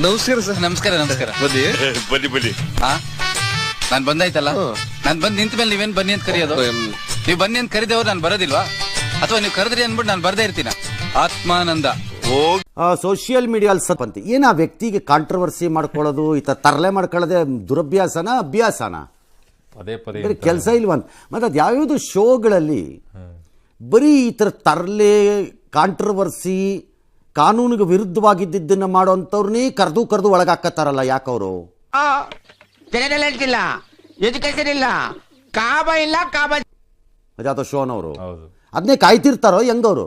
ನಮಸ್ಕಾರ ಸರ್. ನಮಸ್ಕಾರ ನಮಸ್ಕಾರ. ಬನ್ನಿ. ಬನ್ನಿ ಬನ್ನಿ. ಹಾ ನಾನ್ ಬಂದಾಯ್ತಲ್ಲ. ನಾನ್ ಬಂದ್ ನಿಂತ ಮೇಲೆ ನೀವೇನ್ ಬನ್ನಿ ಅಂತ ಕರೆಯೋದು. ನೀವು ಬನ್ನಿ ಅಂತ ಕರೆದೇವ್ರು ನಾನು ಬರೋದಿಲ್ವಾ? ಅಥವಾ ನೀವು ಕರೆದ್ರಿ ಅನ್ಬಿಟ್ಟು ನಾನು ಬರ್ದೇ ಇರ್ತೀನ? ಆತ್ಮಾನಂದ. ಸೋಷಿಯಲ್ ಮೀಡಿಯಾ ಅಂತ ಏನು ಆ ವ್ಯಕ್ತಿಗೆ ಕಾಂಟ್ರವರ್ಸಿ ಮಾಡ್ಕೊಳ್ಳೋದು ಈ ಥರ ತರಲೆ ಮಾಡ್ಕೊಳ್ಳೋದೆ ದುರಭ್ಯಾಸನ ಅಭ್ಯಾಸನ? ಪದೇ ಪದೇ ಕೆಲಸ ಇಲ್ವಂತ ಮತ್ತು ಅದು ಯಾವ್ಯಾವುದು ಶೋಗಳಲ್ಲಿ ಬರೀ ಈ ಥರ ತರಲೆ ಕಾಂಟ್ರವರ್ಸಿ ಕಾನೂನಿಗೆ ವಿರುದ್ಧವಾಗಿದ್ದನ್ನು ಮಾಡೋಂಥವ್ರನ್ನೇ ಕರೆದು ಕರೆದು ಒಳಗಾಕತ್ತಾರಲ್ಲ ಯಾಕವರು? ಜನರಲ್ ಇಲ್ಲ ಎಜುಕೇಶನ್ ಇಲ್ಲ. ಕಾಬ ಇಲ್ಲ ಕಾಬ ಶೋನವರು ಅವರು ಅದನ್ನೇ ಕಾಯ್ತಿರ್ತಾರೋ ಹೆಂಗವರು?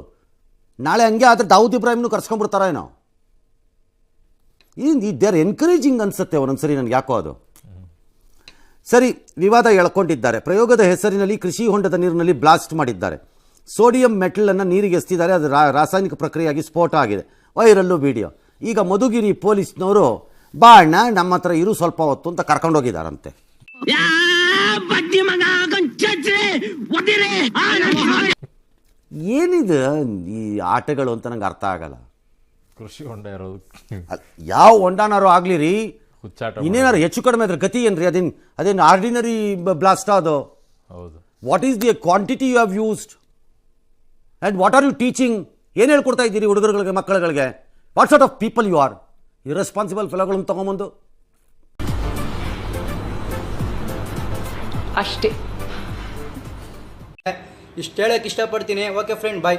ನಾಳೆ ಹಂಗೆ ಆದ್ರೆ ದಾವೂದ್ ಇಬ್ರಾಹಿಮ್ನು ಕರ್ಸ್ಕೊಂಡ್ಬಿಡ್ತಾರೋ ಏನೋ? ಈ ದೇ ಆರ್ ಎನ್ಕರೇಜಿಂಗ್ ಅನ್ಸುತ್ತೆ ಒಂದೊಂದ್ಸರಿ ನನಗೆ ಯಾಕೋ ಅದು? ಸರಿ ವಿವಾದ ಎಳ್ಕೊಂಡಿದ್ದಾರೆ. ಪ್ರಯೋಗದ ಹೆಸರಿನಲ್ಲಿ ಕೃಷಿ ಹೊಂಡದ ನೀರಿನಲ್ಲಿ ಬ್ಲಾಸ್ಟ್ ಮಾಡಿದ್ದಾರೆ. ಸೋಡಿಯಂ ಮೆಟಲನ್ನು ನೀರಿಗೆ ಎಸ್ತಿದ್ದಾರೆ. ಅದು ರಾ- ರಾಸಾಯನಿಕ ಪ್ರಕ್ರಿಯೆಯಾಗಿ ಸ್ಫೋಟ ಆಗಿದೆ. Viral video. ಈಗ ಮಧುಗಿರಿ ಪೊಲೀಸ್ನವರು ಬಾ ಅಣ್ಣ ನಮ್ಮ ಹತ್ರ ಇರು ಸ್ವಲ್ಪ ಹೊತ್ತು ಅಂತ ಕರ್ಕೊಂಡೋಗಿದ್ದಾರಂತೆ ಚಚ್ರೆ ಒದಿರೆ ಏನಿದೆ ಈ ಆಟಗಳು ಅಂತ ನಂಗೆ ಅರ್ಥ ಆಗಲ್ಲ. ಕೃಷಿ ಹೊಂಡ ಇರೋದು. ಯಾವ ಹೊಂಡನಾರು ಆಗ್ಲಿ ರೀ ಹುಚ್ಚಾಟ ಇನ್ನೇನಾರು ಹೆಚ್ಚು ಕಡಿಮೆ ಅದ್ರ ಗತಿ ಏನ್ರಿ? ಅದೇನು ಅದೇನು ಆರ್ಡಿನರಿ ಬ್ಲಾಸ್ಟ್ ಅದು? ಹೌದು. What is the quantity you have used and what are you teaching ಏನು ಹೇಳ್ಕೊಡ್ತಾ ಇದ್ದೀರಿ ಹುಡುಗರುಗಳಿಗೆ ಮಕ್ಕಳುಗಳಿಗೆ? What sort of people you are irresponsible ಫೆಲೋಗಳನ್ನು ತೊಗೊಂಬಂದು. ಅಷ್ಟೇ. ಇಷ್ಟು ಹೇಳಕ್ಕೆ ಇಷ್ಟಪಡ್ತೀನಿ. Okay friend bye